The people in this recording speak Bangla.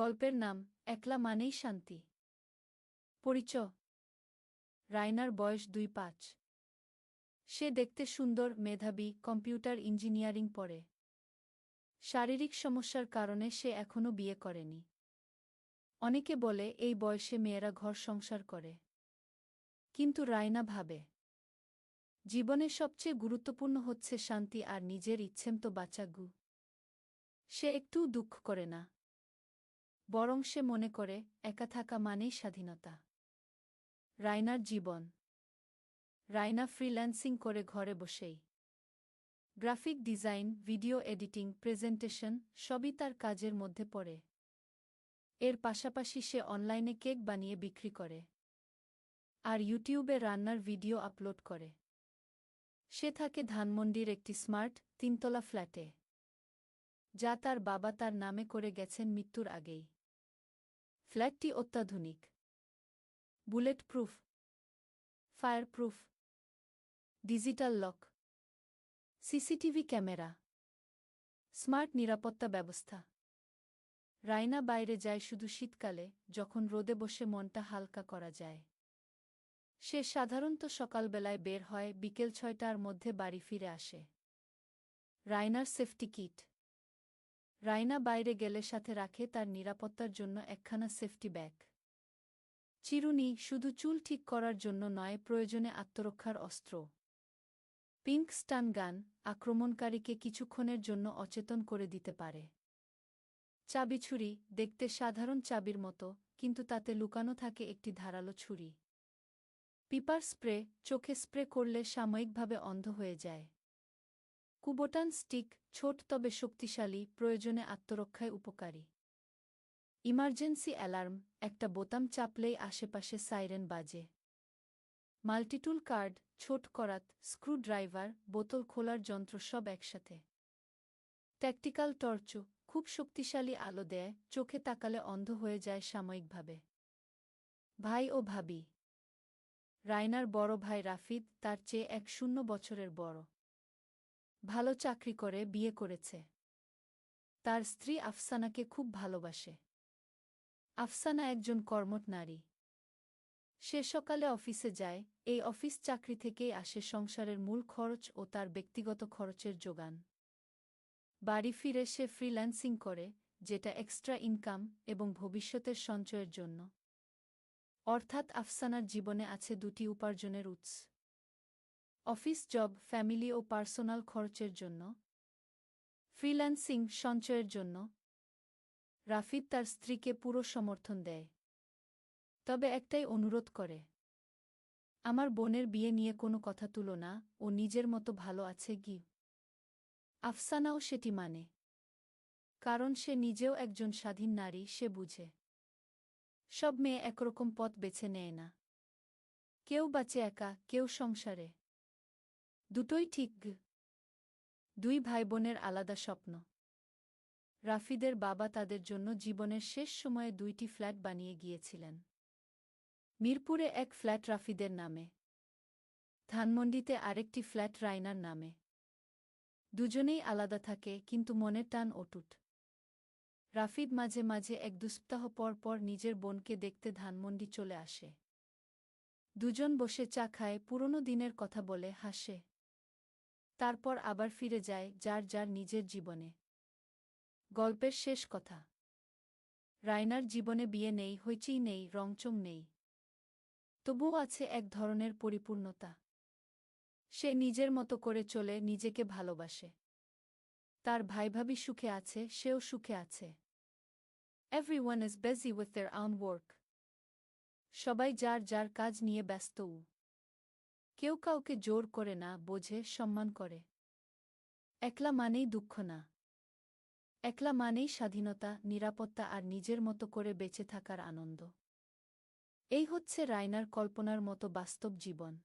গল্পের নাম, একলা মানেই শান্তি পরিচয়, রায়নার বয়স দুই পাঁচ। সে দেখতে সুন্দর, মেধাবী, কম্পিউটার ইঞ্জিনিয়ারিং পড়ে। শারীরিক সমস্যার কারণে সে এখনও বিয়ে করেনি। অনেকে বলে, এই বয়সে মেয়েরা ঘর সংসার করে কিন্তু রায়না ভাবে জীবনে সবচেয়ে গুরুত্বপূর্ণ হচ্ছে শান্তি আর নিজের ইচ্ছেমতো বাঁচাগু সে একটুও দুঃখ করে না। বরং সে মনে করে, একা থাকা মানেই স্বাধীনতা। রায়নার জীবন। রায়না ফ্রিল্যান্সিং করে ঘরে বসেই। Graphic design, video editing, presentation, সবই তার কাজের মধ্যে পড়ে। এর পাশাপাশি সে অনলাইনে কেক বানিয়ে বিক্রি করে। আর ইউটিউবে রান্নার ভিডিও আপলোড করে। সে থাকে ধানমন্ডির একটি স্মার্ট, তিনতলা ফ্ল্যাটে। যা তার বাবা তার নামে করে গেছেন মৃত্যুর আগেই। ফ্ল্যাটটি অত্যাধুনিক। Bullet proof fire proof digital lock CCTV camera smart নিরাপত্তা ব্যবস্থা। রায়না বাইরে যায় শুধু শীতকালে, যখন রোদে বসে মনটা হালকা করা যায়। সে সাধারণত সকালবেলায় বের হয়, বিকেল ছয়টার মধ্যে বাড়ি ফিরে আসে। রায়নার সেফটি কিট। রায়না বাইরে গেলে সাথে রাখে তার নিরাপত্তার জন্য একখানা সেফটি ব্যাগ। চিরুনি শুধু চুল ঠিক করার জন্য নয়, প্রয়োজনে আত্মরক্ষার অস্ত্র। পিঙ্ক স্টান গান আক্রমণকারীকে কিছুক্ষণের জন্য অচেতন করে দিতে পারে। চাবি ছুরি দেখতে সাধারণ চাবির মতো, কিন্তু তাতে লুকানো থাকে একটি ধারালো ছুরি। পিপার স্প্রে চোখে স্প্রে করলে সাময়িকভাবে অন্ধ হয়ে যায়। কুবোটান স্টিক ছোট তবে শক্তিশালী, প্রয়োজনে আত্মরক্ষায় উপকারী। ইমার্জেন্সি অ্যালার্ম, একটা বোতাম চাপলেই আশেপাশে সাইরেন বাজে। মাল্টিটুল কার্ড, ছোট করাত, স্ক্রুড্রাইভার, বোতল খোলার যন্ত্র সব একসাথে। ট্যাকটিক্যাল টর্চ খুব শক্তিশালী আলো দেয়, চোখে তাকালে অন্ধ হয়ে যায় সাময়িকভাবে। ভাই ও ভাবি। রায়নার বড় ভাই রাফিদ, তার চেয়ে এক শূন্য বছরের বড়। ভালো চাকরি করে, বিয়ে করেছে। তার স্ত্রী আফসানাকে খুব ভালোবাসে। আফসানা একজন কর্মট নারী। সে সকালে অফিসে যায়, এই অফিস চাকরি থেকেই আসে সংসারের মূল খরচ ও তার ব্যক্তিগত খরচের যোগান। বাড়ি ফিরে সে ফ্রিল্যান্সিং করে, যেটা এক্সট্রা ইনকাম এবং ভবিষ্যতের সঞ্চয়ের জন্য। অর্থাৎ আফসানার জীবনে আছে দুটি উপার্জনের উৎস। অফিস জব, ফ্যামিলি ও পার্সোনাল খরচের জন্য। ফ্রিল্যান্সিং, সঞ্চয়ের জন্য। রাফিদ তার স্ত্রীকে পুরো সমর্থন দেয়। তবে একটাই অনুরোধ করে। আমার বোনের বিয়ে নিয়ে কোনো কথা তুলো না ও নিজের মতো ভালো আছে গি আফসানাও সেটি মানে। কারণ সে নিজেও একজন স্বাধীন নারী, সে বুঝে। সব মেয়ে একরকম পথ বেছে নেয় না। কেউ বাঁচে একা, কেউ সংসারে। দুটোই ঠিক। দুই ভাই বোনের আলাদা স্বপ্ন। রাফিদের বাবা তাদের জন্য জীবনের শেষ সময়ে দুইটি ফ্ল্যাট বানিয়ে গিয়েছিলেন। মিরপুরে এক ফ্ল্যাট রাফিদের নামে। ধানমন্ডিতে আরেকটি ফ্ল্যাট রাইনার নামে। দুজনেই আলাদা থাকে, কিন্তু মনের টান অটুট। রাফিদ মাঝে মাঝে এক দুসপ্তাহ পর পর নিজের বোনকে দেখতে ধানমন্ডি চলে আসে। দুজন বসে চা খায়, পুরনো দিনের কথা বলে, হাসে। তারপর আবার ফিরে যায় যার যার নিজের জীবনে। গল্পের শেষ কথা। রায়নার জীবনে বিয়ে নেই, হইচই নেই রংচং নেই। তবুও আছে এক ধরনের পরিপূর্ণতা। সে নিজের মতো করে চলে, নিজেকে ভালোবাসে। তার ভাইভাবি সুখে আছে, সেও সুখে আছে। Everyone is busy with their own work সবাই যার যার কাজ নিয়ে ব্যস্ত কেউ কাউকে জোর করে না, বোঝে, সম্মান করে। একলা মানেই দুঃখ না। একলা মানেই স্বাধীনতা, নিরাপত্তা আর নিজের মতো করে বেঁচে থাকার আনন্দ। এই হচ্ছে রায়নার কল্পনার মতো বাস্তব জীবন।